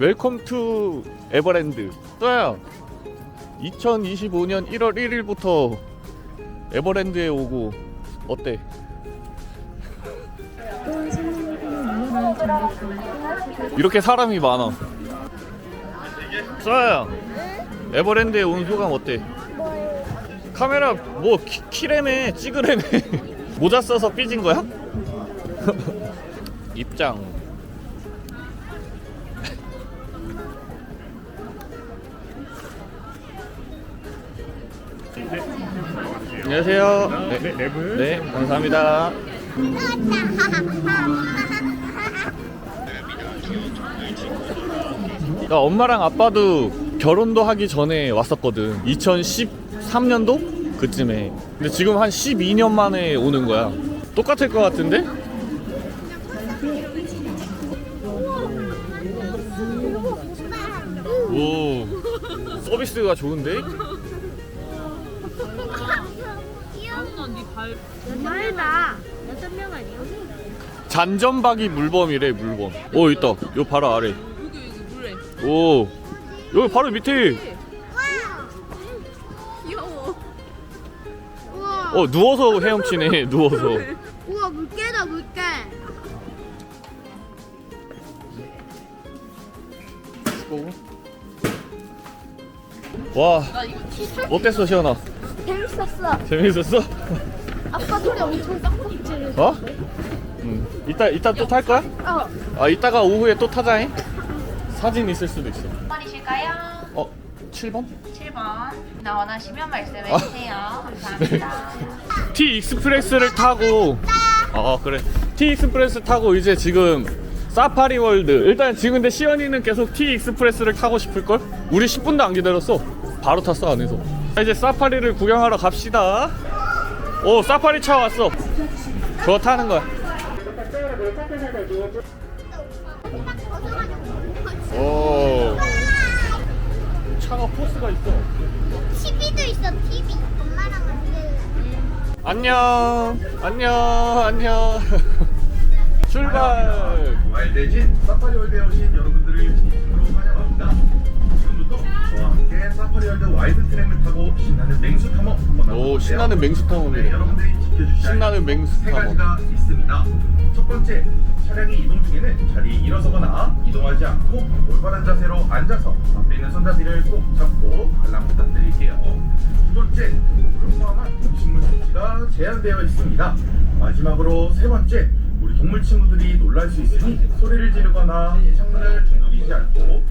웰컴 투 에버랜드. 써야 2025년 1월 1일부터 에버랜드에 오고 어때? 이렇게 사람이 많아. 써야. 에버랜드에 온 소감 어때? 카메라 뭐 키, 키래매 찍으래매 모자 써서 삐진 거야? 입장. 안녕하세요. 네, 네, 네 감사합니다 나 엄마랑 아빠도 결혼도 하기 전에 왔었거든 2013년도? 그쯤에 근데 지금 한 12년 만에 오는 거야 똑같을 것 같은데? 오 서비스가 좋은데? 말다. 여섯 명 아니야? 잔점박이 물범이래 물범 오 있다 요 바로 아래 오 여기 바로 밑에 귀여워. 우와. 어 누워서 헤엄치네 누워서 우와 물개다 물개. 와 어땠어 시연아 재밌었어. 재밌었어? 아빠 소리 엄청 빡빡지. 어? 응 이따 이따 또 탈 거야? 어. 아 이따가 오후에 또 타자잉 사진 있을 수도 있어 몇 번이실까요? 어 7번? 7번. 나 원하시면 말씀해 아. 주세요. 감사합니다. T 익스프레스를 타고 아 그래 T 익스프레스 타고 이제 지금 사파리 월드 일단 지금 근데 시연이는 계속 T 익스프레스를 타고 싶을 걸? 우리 10분도 안 기다렸어 바로 탔어 안에서 자, 이제 사파리를 구경하러 갑시다 오 사파리 차 왔어 그거 타는 거야 오 차가 포스가 있어 TV도 있어 TV. 엄마랑 같이. 안녕 안녕 안녕 출발 와일드진 사파리 월드에 오신 여러분들을 진심으로 환영합니다. 지금부터 저와 함께 사파리 월드 와일드 트램을 타고 신나는 맹수 탐험. 오 신나는 맹수 네, 탐험이래 여러분들이 신나는. 가지가 있습니다. 첫 번째, 차량이 이동 중에는 자리에 일어서거나 이동하지 않고 올바른 자세로 앉아서 앞에 있는 손잡이를 꼭 잡고 관람 부탁드릴게요. 두 번째, 물을 포함한 음식물 섭취가 제한되어 있습니다. 마지막으로 세 번째, 우리 동물 친구들이 놀랄 수 있으니 소리를 지르거나 창문을 두드리지 않고 꼭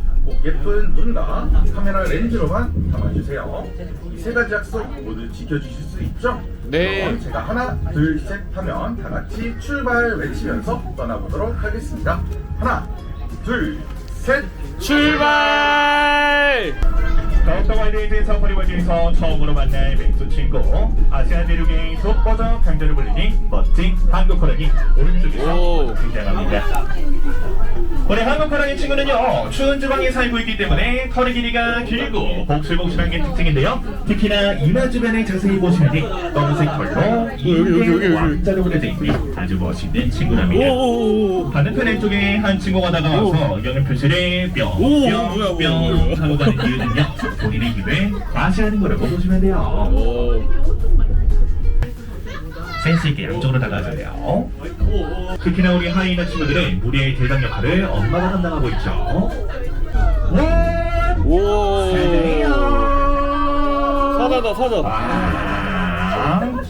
예쁜 눈과 카메라 렌즈로만 담아주세요. 이 세 가지 약속 모두 지켜주실 수 있죠? 네. 그럼 제가 하나, 둘, 셋 하면 다 같이 출발 외치면서 떠나보도록 하겠습니다. 하나, 둘, 셋. 출발 더욱더 와이드에이드 중에서 처음으로 만날 맹수 친구 아시아 대륙의 속버저 강자를 불리는 멋진 한국 호랑이 오. 오른쪽에서 등장합니다 우리 한국 호랑이 친구는요 추운 지방에 살고 있기 때문에 털의 길이가 길고 복슬복슬한 게 특징인데요 특히나 이마 주변을 자세히 보시면 검은색 털로. 이게 왕자로 그려져 있고 아주 멋있는 친구랍니다 반대편 왼쪽에 한 친구가 다가와서 영역 표시를 뿅뿅뿅. 하고 가는 이유는요 본인의 힘을 과시하는 거라고 보시면 돼요 오. 센스 있게 양쪽으로 다가가세요. 특히나 우리 하이나 친구들은 무리의 대장 역할을 엄마가 담당하고 있죠. 와 오. 사자다 사자. 아,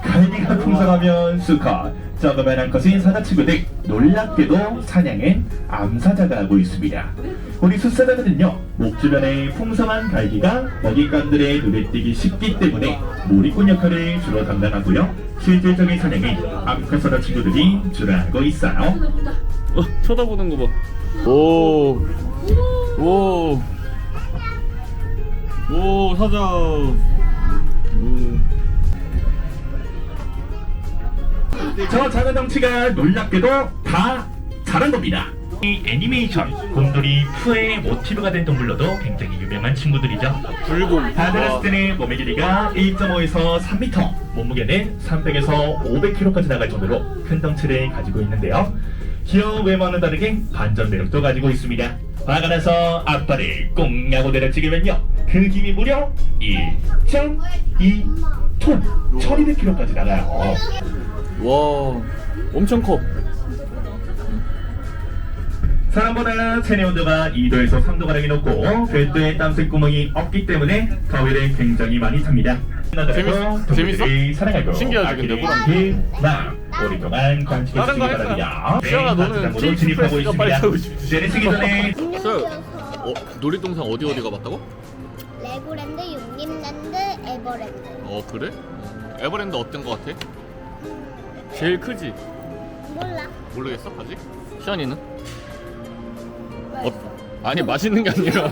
갈비가 풍성하면 수컷 적으면 것인 사자 친구들 놀랍게도 사냥은 암사자가 하고 있습니다. 우리 숫사자들은요 목 주변에 풍성한 갈기가 먹잇감들의 눈에 띄기 쉽기 때문에 몰입꾼 역할을 주로 담당하고요 실질적인 사냥은 암컷사자 친구들이 주로 하고 있어요 어, 쳐다보는 거 봐. 오. 오. 오, 사자. 오. 저 작은 덩치가 놀랍게도 다 자란 겁니다. 이 애니메이션 곰돌이 2의 모티브가 된 동물로도 굉장히 유명한 친구들이죠. 불곰. 바드라스틴의 몸의 길이가 1.5에서 3m, 몸무게는 300에서 500kg까지 나갈 정도로 큰 덩치를 가지고 있는데요. 귀여운 외모와는 다르게 반전 매력도 가지고 있습니다. 화가 나서 아빠를 꽁냐고 내려찍으면요. 그 힘이 무려 1.2톤, 1200kg까지 나가요. 와, 엄청 커. 사람보다 체내 온도가 2도에서 3도 가량이 높고 별도의 땀색 구멍이 없기 때문에 더위를 굉장히 많이 탑니다. 재밌- 재밌어? 사랑하고 신기하지, 근데 아기들이 나 오랫동안 관측해 주시기. 바랍니다. 시원아, 너는 마트장으로 티 진입하고 익스프레스가 빨리 타고 있습니다. 싶지. 내리시기 전에 어, 놀이동산 어디 어디 가봤다고? 레고랜드, 육림랜드, 에버랜드. 어, 그래? 어, 에버랜드 어떤 거 같아? 제일 크지? 몰라. 모르겠어, 아직? 시연이는? 어, 아니, 맛있는 게 아니라.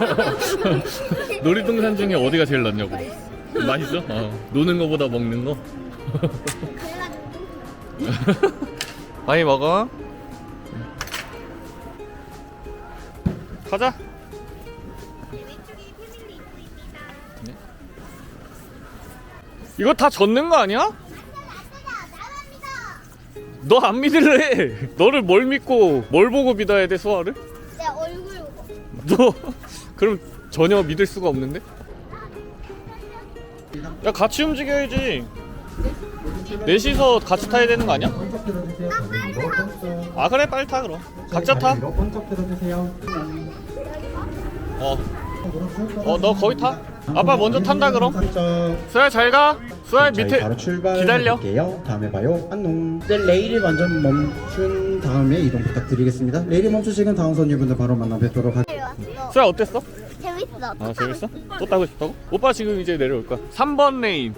놀이동산 중에 어디가 제일 낫냐고. 맛있어? 어, 노는 거보다 먹는 거? 많이 먹어. 가자. 네. 이거 다 젖는 거 아니야? 너 안 믿을래? 너를 뭘 믿고 뭘 보고 믿어야 돼 소아를? 너 그럼 전혀 믿을 수가 없는데? 야 같이 움직여야지. 넷이서 같이 타야 되는 거 아니야? 아 그래 빨리 타 그럼. 각자 타. 어. 어 너 거기 타. 아빠 먼저 탄다 그럼. 수야 잘 가. 수야 밑에. 기다려. 다음에 봐요. 안녕. 이제 레일이 먼저 멈춘 다음에 이동 부탁드리겠습니다. 레일이 멈추시면 다음 손님분들 바로 만나 뵙도록 할게요. 내려왔어. 수야 어땠어? 재밌어. 아 재밌어? 또 타고 싶다고? 오빠 지금 이제 내려올 거야. 3번 레인.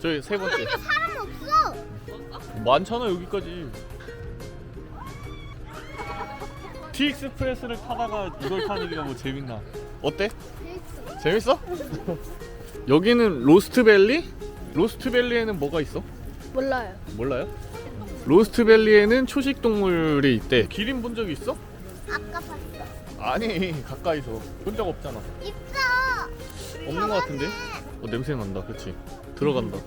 저기 세 번째. 사람 없어. 많잖아 여기까지. T 익스프레스를 타다가 이걸 타니까 뭐 재밌나? 어때? 재밌어? 여기는 로스트밸리? 로스트밸리에는 뭐가 있어? 몰라요. 몰라요? 로스트밸리에는 초식 동물이 있대. 기린 본 적 있어? 아까 봤어. 아니 가까이서 본 적 없잖아. 있어. 없는 것 같은데? 어 냄새 난다. 그렇지? 들어간다.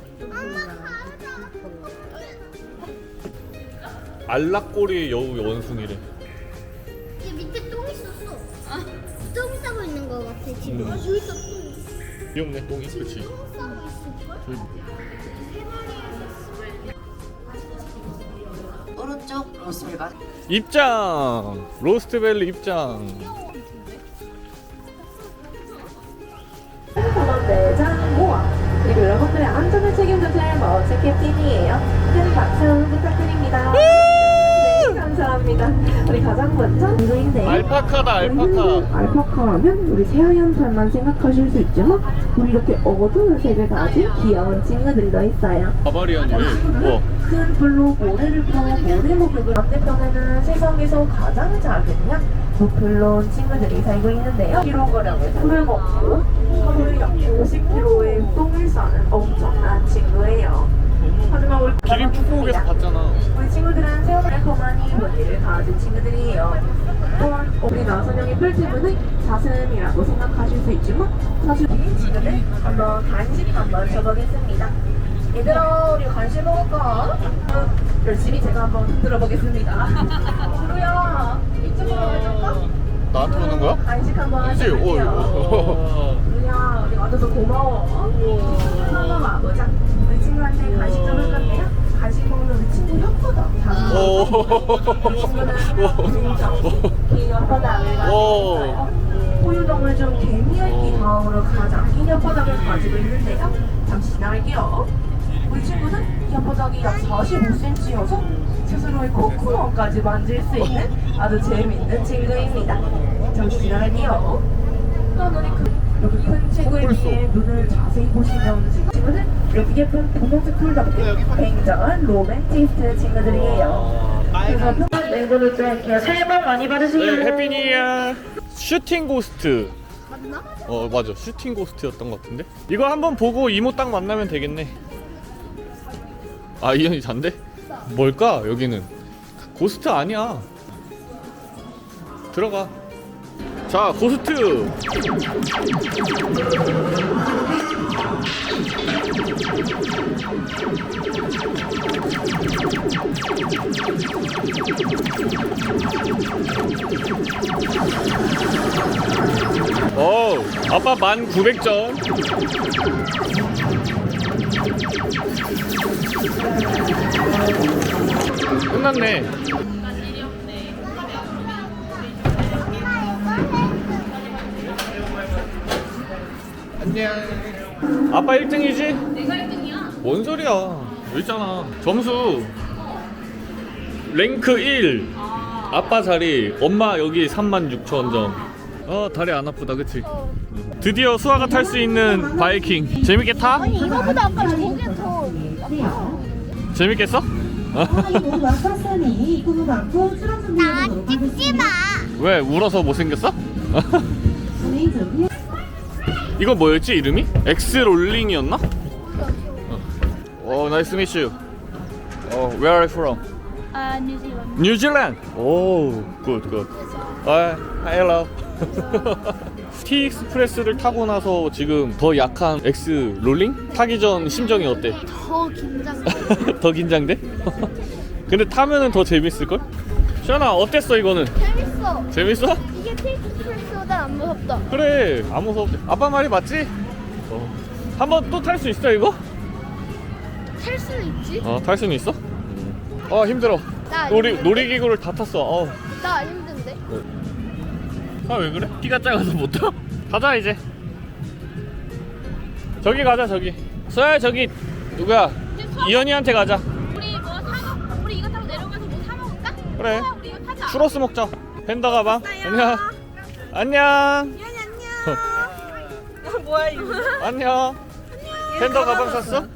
알락꼬리의 여우 원숭이래. 이 밑에 똥 있었어. 똥 싸고 있는 거 같아 지금. 여기 있어 똥. 귀엽네 똥이. 그렇지? 똥 싸고 있을 걸? 저기 그렇습니다. 입장! 로스트밸리 입장! 네, 알파카다 음, 알파카! 알파카 하면 우리 새하얀 살만 생각하실 수 있지만 우리 이렇게 어두운 색을 가진 귀여운 친구들도 있어요. 바바리안이 우와. 아, 큰 불로 모래를 퍼고 뭐 1999 반대편에는 세상에서 가장 작은 약도플론 친구들이 살고 있는데요. 1kg의 풀먹고 하루에 약 50kg의 똥을 싸는 엄청난 친구예요. 하지만 우리 기린 축구에서 봤잖아. 우리 친구들은 세월의 거만이 머리를 가진 친구들이에요. 또한 우리 나선영의 꿀팁은 자슴이라고 생각하실 수 있지만 사실 지금은 한번 간식 한번 줘보겠습니다. 얘들아 우리 간식 먹을까? 어, 열심히 제가 한번 흔들어 보겠습니다. 구루야 이쪽으로 해줄까? 나한테 오는 거야? 간식 한번? 오, 해줄게요. 이거. 구루야 우리 와줘서 고마워. 한번 와보자. 우리 친구한테 간식 좀 할 건데요. 간식 먹는 우리 친구. 자주 오. 오. 포유동물 중 개미핥기 다음으로 가장 긴 혓바닥을 가지고 있는데요. 잠시 지나갈게요. 우리 친구는 혓바닥이 약 45cm여서 스스로의 콧구멍까지 만질 수 있는 아주 재밌는 친구입니다. 잠시 지나갈게요. 또한 우리 그 여기 큰 친구에 비해 눈을 자세히 보시면 이 친구는 여기 예쁜 분홍색 털답게 굉장한 로맨티스트 친구들이에요. 그래서 평소에 맹구를 짤게요. 새해 복 많이 받으세요. 네, 해피 뉴 이어. 슈팅 고스트. 맞나? 어 맞아 슈팅 고스트였던 것 같은데 이거 한번 보고 이모 딱 만나면 되겠네 아 이현이 잔데? 뭘까 여기는? 고스트 아니야. 들어가. 자 고스트. 오 아빠 만 900점 끝났네. 안녕. 아빠 1등이지? 내가 1등이야 뭔 소리야? 여기 있잖아. 점수. 랭크 1 아빠 자리. 엄마 여기 36,000점. 어 다리 안 아프다 그치? 드디어 수아가 탈 수 있는 바이킹. 재밌게 타? 아니 이거보다 아까 저게 더 재밌겠어? 나 찍지 마. 왜 울어서 못생겼어? 이거 뭐였지 이름이? 엑스 롤링이었나? 어 나이스 미슈 어 where are you from? 아 뉴질랜드. 뉴질랜드 오 굿굿 아 hello T 익스프레스를 타고 나서 지금 더 약한 엑스 롤링? 타기 전 심정이 어때? 더 긴장. 더 긴장돼? 근데 타면은 더 재밌을 걸? 시연아 어땠어 이거는? 재밌어. 재밌어? 이게 테이크프레스보다 안 무섭다. 그래 안 무섭대 아빠 말이 맞지? 어. 한번 또 탈 수 있어 이거? 탈 수는 있지. 어탈 수는 있어? 어 힘들어 나 놀이? 놀이기구를 다 탔어 어. 나 힘든데. 아 왜 그래? 키가 작아서 못 타? 가자 이제. 저기 가자 저기. 서야 저기. 누구야? 이현이한테 가자. 우리 뭐 사먹 우리 이거 타고 내려가서 뭐 사 먹을까? 그래. 우리 이거 타자. 추러스 먹자. 팬더 가방 안녕. 안녕. 뭐야 이거? 안녕. 팬더 가방 샀어?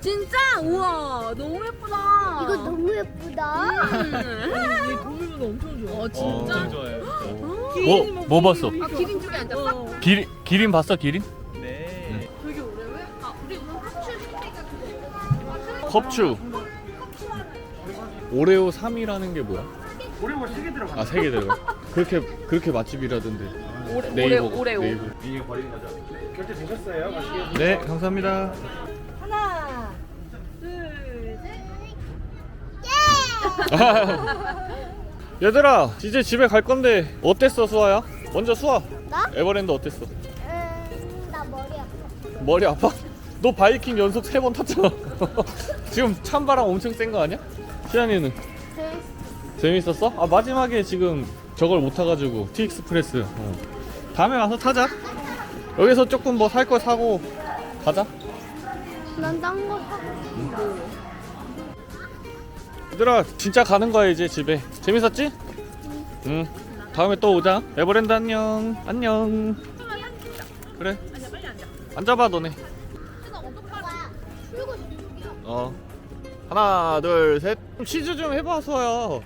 진짜? 우와 너무 예쁘다. 이거 너무 예쁘다. 어 진짜. 어, 좋아해 뭐, 뭐 봤어? 아 기린 쪽에 앉았어? 기린, 기린 봤어 기린? 되게 오래 왜? 아 우리 오늘 합출 했으니까 컵추 오레오 3이라는 게 뭐야? 오레오 3개 들어가 아 3개 들어가 그렇게 그렇게 맛집이라던데 오레, 네이버 오레오 네이버 이게 버리는 거죠. 결제 되셨어요? 맛있게 네 감사합니다 얘들아 이제 집에 갈 건데 어땠어 수아야? 먼저 수아 나? 에버랜드 어땠어? 음, 나 머리 아파. 머리 아파? 너 바이킹 연속 세 번 탔잖아 지금 찬바람 엄청 센 거 아니야? 시안이는 재밌어. 재밌었어? 아 마지막에 지금 저걸 못 타가지고 티익스프레스 어. 다음에 와서 타자 여기서 조금 뭐 살 거 사고 가자 난딴 거 사고 싶어. 얘들아 진짜 가는 거야 이제 집에. 재밌었지? 응. 다음에 또 오자. 에버랜드 안녕. 안녕. 그래. 앉아봐 너네. 출근 이쪽이야. 어. 하나 둘셋. 치즈 좀 해봐 수아야